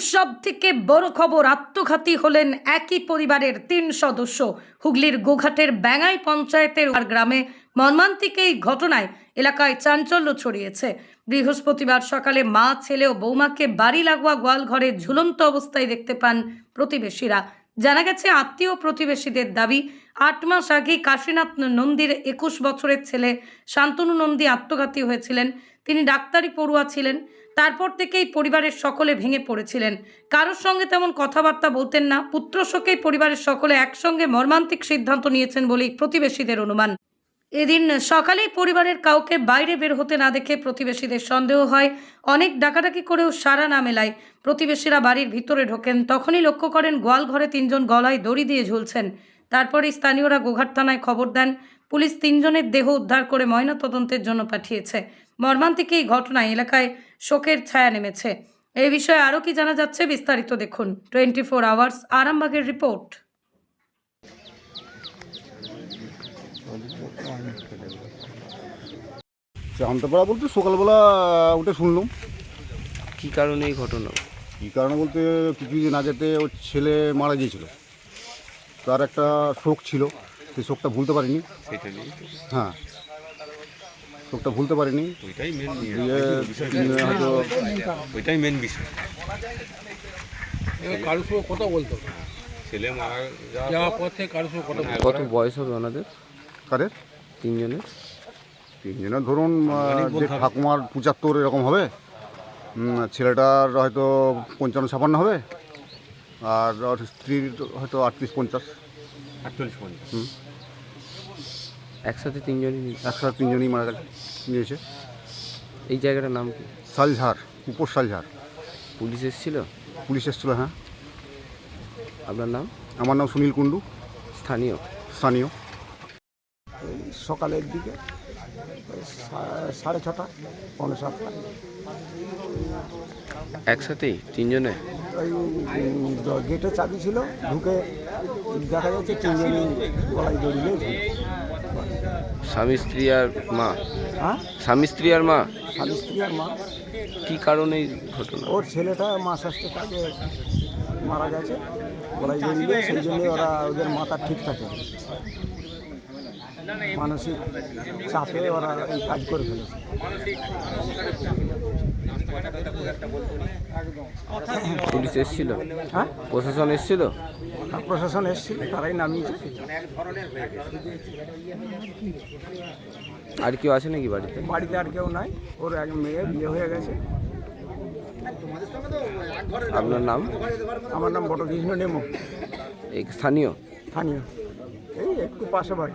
সব থেকে বড় খবর আত্মঘাতী হলেন একই পরিবারের তিন সদস্য। হুগলির গোঘাটের ব্যাঙাই পঞ্চায়েতের গ্রামে মর্মান্তিক এই ঘটনায় এলাকায় চাঞ্চল্য ছড়িয়েছে। বৃহস্পতিবার সকালে মা, ছেলে ও বৌমাকে বাড়ি লাগোয়া গোয়াল গোয়ালঘরে ঝুলন্ত অবস্থায় দেখতে পান প্রতিবেশীরা। জানা গেছে, আত্মীয় প্রতিবেশীদের দাবি, আট মাস আগে কাশীনাথ নন্দীর একুশ বছরের ছেলে শান্তনু নন্দী আত্মঘাতী হয়েছিলেন। তিনি ডাক্তারি পড়ুয়া ছিলেন। তারপর থেকেই পরিবারের সকলে ভেঙে পড়েছিলেন। কারোর সঙ্গে তেমন কথাবার্তা বলতেন না। পুত্র শোকেই পরিবারের সকলে একসঙ্গে মর্মান্তিক সিদ্ধান্ত নিয়েছেন বলেই প্রতিবেশীদের অনুমান। এদিন সকালেই পরিবারের কাউকে বাইরে বের হতে না দেখে প্রতিবেশীদের সন্দেহ হয়। অনেক ডাকাডাকি করেও সারা না মেলায় প্রতিবেশীরা বাড়ির ভিতরে ঢোকেন। তখনই লক্ষ্য করেন গোয়াল ঘরে তিনজন গলায় দড়ি দিয়ে ঝুলছেন। তারপরে স্থানীয়রা গোঘাট থানায় খবর দেন। পুলিশ তিনজনের দেহ উদ্ধার করে ময়নাতদন্তের জন্য পাঠিয়েছে। মর্মান্তিক এই ঘটনায় এলাকায় শোকের ছায়া নেমেছে। এই বিষয়ে আরও কি জানা যাচ্ছে বিস্তারিত দেখুন। টোয়েন্টি ফোর আওয়ার্স, আরামবাগের রিপোর্ট। জানতে পারা বলতে সকালবেলা উঠে শুনলাম। কি কারণে এই ঘটনা? কী কারণে বলতে কিছুদিন আগেতে ওর ছেলে মারা গিয়েছিল। তার একটা শোক ছিল সেই শোকটা ভুলতে পারিনি। হ্যাঁ। শোকটা ভুলতে পারিনি। ওইটাই মেন হয়তো ওইটাই মেন বিষয়। কারোর সঙ্গে কথা বলতো ছেলে মারা যাওয়ার থেকে কারোর সঙ্গে কথা কত বয়স হবে ওনাদের? কাদের তিনজনের। তিনজনের ধরুন যে ঠাকুমার পঁচাত্তর এরকম হবে ছেলেটার হয়তো পঞ্চান্ন ছাপান্ন হবে আর স্ত্রীর হয়তো আটত্রিশ পঞ্চাশ। আটচল্লিশ পঞ্চাশ। একসাথে তিনজনই একসাথে তিনজনই মারা গেছে নিয়েছে। এই জায়গাটার নাম কি? শালঝাড় উপর শালঝাড় পুলিশ এসেছিল? পুলিশ এসেছিল হ্যাঁ। আপনার নাম? আমার নাম সুনীল কুণ্ডু। স্থানীয়? স্থানীয়। সকালের দিকে সাড়ে ছটা পৌনে সাতটা। একসাথেই তিনজনে? ওই গেটে চাবি ছিল ঢুকে দেখা যাচ্ছে তিনজনই গলায় ঝুলছে। স্বামী স্ত্রী আর মা? হ্যাঁ? স্বামী স্ত্রী আর মা? স্বামী স্ত্রী আর মা। কি কারণে ঘটনা? ওর ছেলেটা মা ষষ্ঠী থাকে মারা গেছে গলায় সেই জন্যই ওরা ওদের মাথা ঠিক থাকে। মানসিক চাপে ওরা এই কাজ করে ফেলেছে। পুলিশ এসেছিল? হ্যাঁ? প্রশাসন এসেছিল? প্রশাসন এসেছিল তারাই নামিয়েছে আর কেউ আছে নাকি বাড়িতে? বাড়িতে আর কেউ নাই ওর এক মেয়ে বিয়ে হয়ে গেছে। আপনার নাম? আমার নাম বটকৃষ্ণ নেমো। এই স্থানীয়? স্থানীয়। এই একটু পাশে বাড়ি।